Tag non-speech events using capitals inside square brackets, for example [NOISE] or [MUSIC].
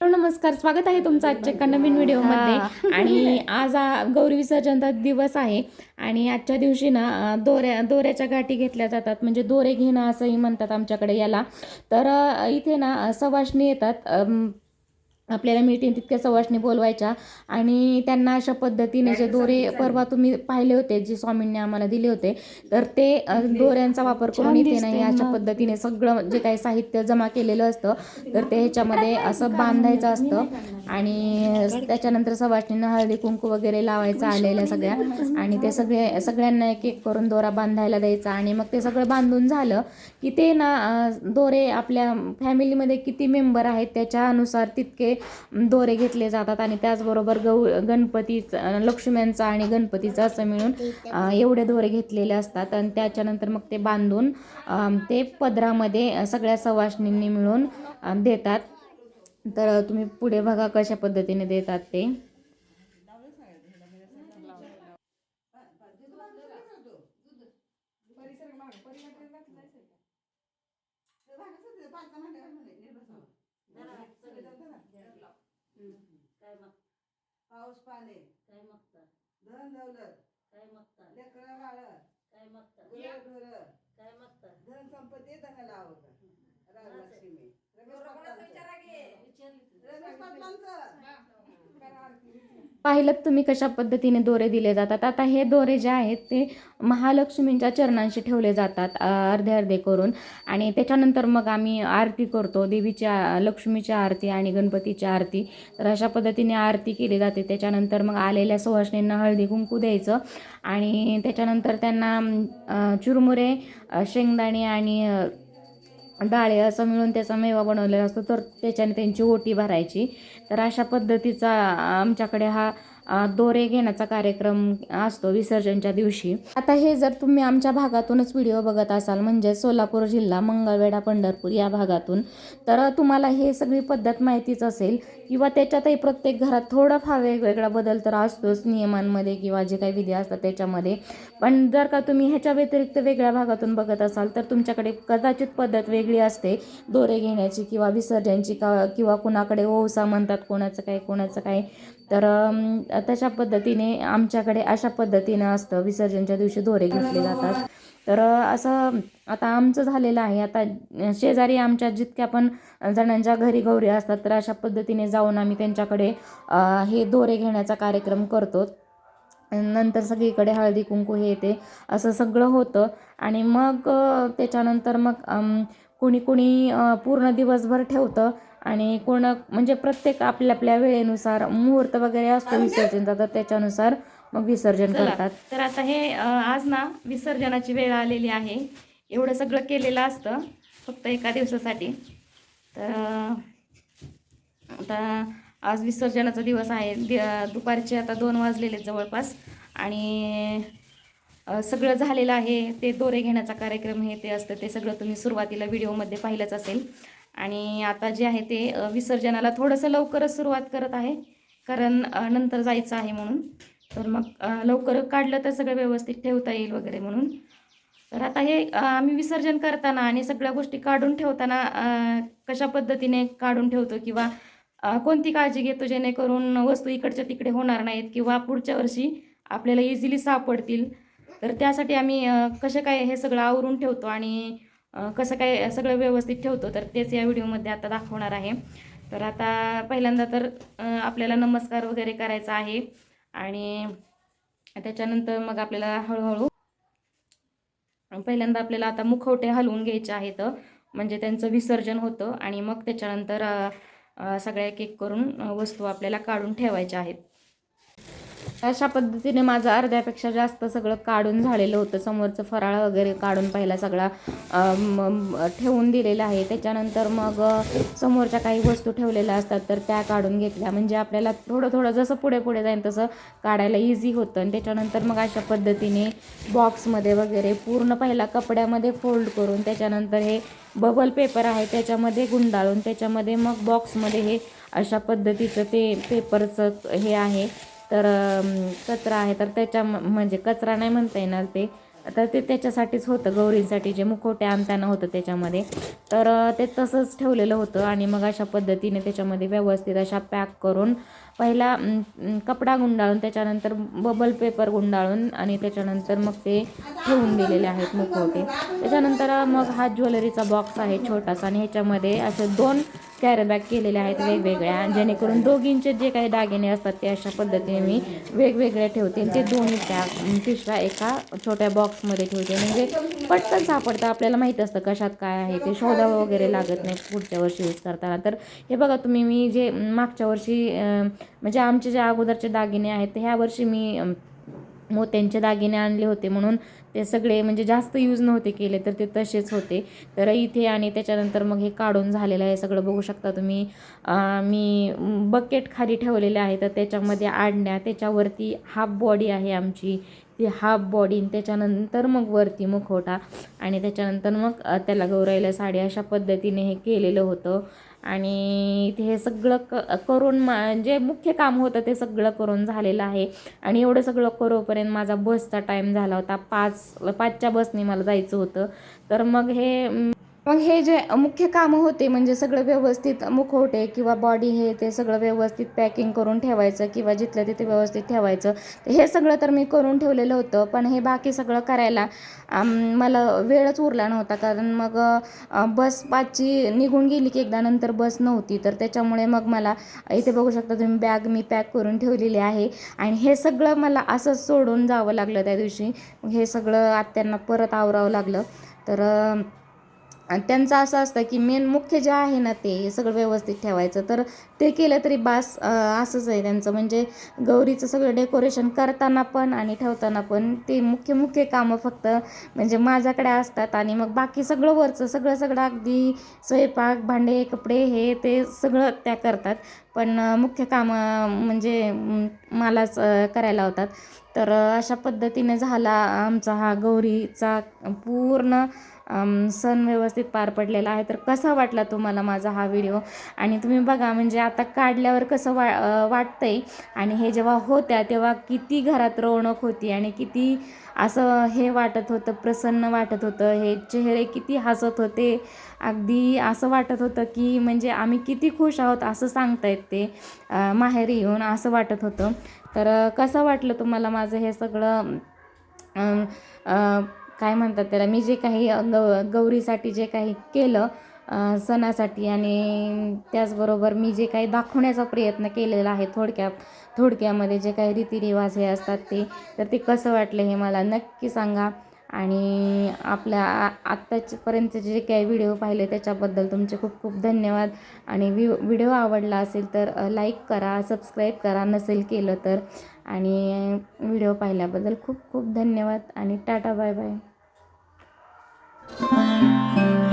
नमस्कार. स्वागत आहे तुमचं आजच्या एका नवीन व्हिडिओमध्ये. [LAUGHS] आणि आज गौरी विसर्जनचा दिवस आहे. आणि आजच्या दिवशी ना दोऱ्या दोऱ्याच्या गाठी घेतल्या जातात. म्हणजे दोरे घेणं असंही म्हणतात आमच्याकडे याला. तर इथे ना अं, सवाष्णी येतात. आपल्याला मिळतील तितक्या सवाष्णी बोलवायच्या. आणि त्यांना अशा पद्धतीने जे दोरे परवा तुम्ही पाहिले होते जे स्वामींनी आम्हाला दिले होते तर ते दोऱ्यांचा वापर करून इथे नाही अशा पद्धतीने सगळं जे काही साहित्य जमा केलेलं असतं तर ते ह्याच्यामध्ये असं बांधायचं असतं. आणि त्याच्यानंतर सवाष्णींना हळदी कुंकू वगैरे लावायचं आलेल्या सगळ्या. आणि ते सगळे सगळ्यांना एक एक करून दोरा बांधायला द्यायचा. आणि मग ते सगळं बांधून झालं की ते ना दोरे आपल्या फॅमिलीमध्ये किती मेंबर आहेत त्याच्यानुसार तितके दोरे घेतले जातात आणि त्याचबरोबर गौ गणपतीचं लक्ष्म्यांचा आणि गणपतीचा असं मिळून एवढे दोरे घेतलेले असतात. आणि त्याच्यानंतर मग ते बांधून ते पदरामध्ये सगळ्या सवाष्णींनी मिळून देतात. तर तुम्ही पुढे बघा कशा पद्धतीने देतात ते. पाऊस पाणी काय मागता धन दौलत काय मागता लेकरं बाळ काय मागता गुरं ढोरं. काय मागता धन संपत्ती धन लावत राजलक्ष्मी. पाहिलं तुम्ही कशा पद्धतीने दोरे दिले जातात. आता हे दोरे जे आहेत ते महालक्ष्मींच्या चरणांशी ठेवले जातात अर्धे अर्धे करून. आणि त्याच्यानंतर मग आम्ही आरती करतो देवीची लक्ष्मीची आरती आणि गणपतीची आरती. तर अशा पद्धतीने आरती केली जाते. त्याच्यानंतर मग आलेल्या सुवासणींना हळदी कुंकू द्यायचं. आणि त्याच्यानंतर त्यांना चुरमुरे शेंगदाणे आणि डाळे असं मिळून त्याचा मेवा बनवलेला असतो तर त्याच्याने त्यांची ओटी भरायची. तर अशा पद्धतीचा आमच्याकडे हा दोरे घेण्याचा कार्यक्रम असतो विसर्जनच्या दिवशी. आता हे जर तुम्ही आमच्या भागातूनच व्हिडिओ बघत असाल म्हणजे सोलापूर जिल्हा मंगळवेढा पंढरपूर या भागातून तर तुम्हाला हे सगळी पद्धत माहितीच असेल किंवा त्याच्यातही प्रत्येक घरात थोडाफार वेगवेगळा बदल तर असतोच नियमांमध्ये किंवा जे काही विधी असतात त्याच्यामध्ये. पण जर का तुम्ही ह्याच्या व्यतिरिक्त वेगळ्या भागातून बघत असाल तर तुमच्याकडे कदाचित पद्धत वेगळी असते. दोरे घेण्याची किंवा विसर्जनची का किंवा कुणाकडे ओसा म्हणतात कोणाचं काय कोणाचं काय. तर तशा पद्धतीने आमच्याकडे अशा पद्धतीनं असतं. विसर्जनच्या दिवशी दोरे घेतले जातात. तर असं आता आमचं झालेलं आहे. आता शेजारी आमच्या जितक्या पण जणांच्या घरी गौरी असतात तर अशा पद्धतीने जाऊन आम्ही त्यांच्याकडे हे दोरे घेण्याचा कार्यक्रम करतो. नंतर सगळीकडे हळदी कुंकू हे ते असं सगळं होतं. आणि मग त्याच्यानंतर मग कुणी कुणी पूर्ण दिवसभर ठेवतं. आणि कोण म्हणजे प्रत्येक आपल्या आपल्या वेळेनुसार मुहूर्त वगैरे असतो विसर्जनचा तर त्याच्यानुसार मग विसर्जन करतात. तर आता हे आज ना विसर्जनाची वेळ आलेली आहे. एवढं सगळं केलेलं असतं फक्त एका दिवसासाठी. तर आता आज विसर्जनाचा दिवस आहे. दि- दुपारचे आता दोन वाजलेले जवळपास. आणि सगळं झालेलं आहे. ते दोरे घेण्याचा कार्यक्रम हे ते असतं. ते सगळं तुम्ही सुरुवातीला व्हिडिओमध्ये पाहिलंच असेल. आणि आता जे आहे ते विसर्जनाला थोडंसं लवकरच सुरुवात करत आहे. कारण नंतर जायचं आहे म्हणून. तर मग लवकर काढलं तर सगळं व्यवस्थित ठेवता येईल वगैरे म्हणून. तर आता हे आम्ही विसर्जन करताना आणि सगळ्या गोष्टी काढून ठेवताना कशा पद्धतीने काढून ठेवतो किंवा कोणती काळजी घेतो जेणेकरून वस्तू इकडच्या तिकडे होणार नाहीत किंवा पुढच्या वर्षी आपल्याला इझिली सापडतील. तर त्यासाठी आम्ही कसं काय हे सगळं आवरून ठेवतो आणि कसं काय सगळं व्यवस्थित ठेवतो तर तेच या व्हिडिओमध्ये आता दाखवणार आहे. तर आता पहिल्यांदा तर आपल्याला नमस्कार वगैरे करायचा आहे. आणि त्याच्यानंतर मग आपल्याला हळूहळू पहिल्यांदा आपल्याला आता मुखवटे हलवून घ्यायचे आहेत. म्हणजे त्यांचं विसर्जन होतं आणि मग त्याच्यानंतर सगळ्या एक एक करून वस्तू आपल्याला काढून ठेवायच्या आहेत. अशा पद्धतीने माझं अर्ध्यापेक्षा जास्त सगळं काढून झालेलं होतं. समोरचं फराळ वगैरे काढून पहिला सगळा ठेवून दिलेला आहे. त्याच्यानंतर मग समोरच्या काही वस्तू ठेवलेल्या असतात तर त्या काढून घेतल्या. म्हणजे आपल्याला थोडं थोडं जसं पुढे पुढे जाईल तसं काढायला इझी होतं. आणि त्याच्यानंतर मग अशा पद्धतीने बॉक्समध्ये वगैरे पूर्ण पहिला कपड्यामध्ये फोल्ड करून त्याच्यानंतर हे बबल पेपर आहे त्याच्यामध्ये गुंडाळून त्याच्यामध्ये मग बॉक्समध्ये हे अशा पद्धतीचं ते पेपरचं हे आहे. तर कचरा आहे. तर त्याच्या म्हणजे कचरा नाही म्हणता येणार ते. तर ते त्याच्यासाठीच होतं. गौरींसाठी जे मुखवटे आणताना होतं त्याच्यामध्ये. तर ते तसंच ठेवलेलं होतं आणि मग अशा पद्धतीने त्याच्यामध्ये व्यवस्थित अशा पॅक करून पहिला कपडा गुंडाळून त्याच्यानंतर बबल पेपर गुंडाळून आणि त्याच्यानंतर मग ते ठेवून दिलेले आहेत मुखवटे. त्याच्यानंतर मग हा ज्वेलरीचा बॉक्स आहे छोटासा आणि ह्याच्यामध्ये असे दोन कॅरी बॅग केलेले आहेत वेगवेगळ्या. जेणेकरून दोघींचे जे काही दागिने असतात ते अशा पद्धतीने मी वेगवेगळे ठेवते. ते दोन्ही त्या पिशव्या एका छोट्या बॉक्समध्ये ठेवते. म्हणजे पटकन सापडतं. आपल्याला माहीत असतं कशात काय आहे. ते शोधावं वगैरे लागत नाही पुढच्या वर्षी यूज करताना. तर हे बघा तुम्ही मी जे मागच्या वर्षी म्हणजे आमचे जे अगोदरचे दागिने आहेत ह्या वर्षी मी मोत्यांचे दागिने आणले होते म्हणून ते सगळे म्हणजे जास्त यूज नव्हते केले तर ते तसेच होते. तर इथे आणि त्याच्यानंतर मग हे काढून झालेलं आहे सगळं बघू शकता तुम्ही. मी बकेट खाली ठेवलेले आहे तर त्याच्यामध्ये आडण्या त्याच्यावरती हाफ बॉडी आहे आमची. ती हाफ बॉडी त्याच्यानंतर मग वरती मुखवटा आणि त्याच्यानंतर मग त्याला गौराईला साडी अशा पद्धतीने हे केलेलं होतं. आणि इथे हे सगळं क करून मा जे मुख्य काम होतं ते सगळं करून झालेलं आहे. आणि एवढं सगळं करोपर्यंत माझा बसचा टाईम झाला होता. पाच पाचच्या बसने मला जायचं होतं. तर मग हे मग हे जे मुख्य कामं होते म्हणजे सगळं व्यवस्थित मुखवटे किंवा बॉडी हे ते सगळं व्यवस्थित पॅकिंग करून ठेवायचं किंवा जिथलं तिथे व्यवस्थित ठेवायचं तर हे सगळं तर मी करून ठेवलेलं होतं. पण हे बाकी सगळं करायला मला वेळच उरला नव्हता. कारण मग बस पाचची निघून गेली की एकदा नंतर बस नव्हती. तर त्याच्यामुळे मग मला इथे बघू शकता तुम्ही बॅग मी पॅक करून ठेवलेली आहे. आणि हे सगळं मला असंच सोडून जावं लागलं त्या दिवशी. हे सगळं आत्यांना परत आवरावं लागलं. तर आणि त्यांचं असं असतं की मेन मुख्य जे आहे ना ते सगळं व्यवस्थित ठेवायचं. तर ते केलं तरी बास असंच आहे त्यांचं. म्हणजे गौरीचं सगळं डेकोरेशन करताना पण आणि ठेवताना पण ते मुख्य मुख्य कामं फक्त म्हणजे माझ्याकडे असतात. आणि मग बाकी सगळं वरचं सगळं सगळं अगदी स्वयंपाक भांडे कपडे हे ते सगळं त्या करतात. पण मुख्य कामं म्हणजे मलाच करायला होतात तर अशा पद्धतीने झाला आमचा हा गौरीचा पूर्ण सण व्यवस्थित पार पडलेला आहे. तर कसा वाटला तुम्हाला माझा हा व्हिडिओ? आणि तुम्ही बघा म्हणजे आता काढल्यावर कसं वा वाटतंय? आणि हे जेव्हा होत्या तेव्हा किती घरात रौणक होती आणि किती असं हे वाटत होतं प्रसन्न वाटत होतं. हे चेहरे किती हसत होते. अगदी असं वाटत होतं की म्हणजे आम्ही किती खुश आहोत असं सांगतायत ते माहेरी येऊन असं वाटत होतं. तर कसं वाटलं तुम्हाला माझं हे सगळं? काय म्हणतात त्याला मी जे काही गौ गौरीसाठी जे काही केलं सणासाठी आणि त्याचबरोबर मी जे काही दाखवण्याचा प्रयत्न केलेला आहे थोडक्यात थोडक्यामध्ये जे काही रीतिरिवाज हे असतात ते तर ते कसं वाटलं हे मला नक्की सांगा. आणि आपल्या आ आत्तापर्यंतचे जे काही व्हिडिओ पाहिले त्याच्याबद्दल तुमचे खूप खूप धन्यवाद. आणि व्हि व्हिडिओ आवडला असेल तर लाईक करा सबस्क्राईब करा नसेल केलं तर. आणि व्हिडिओ पाहिल्याबद्दल खूप खूप धन्यवाद आणि Tata bye bye. Thank you.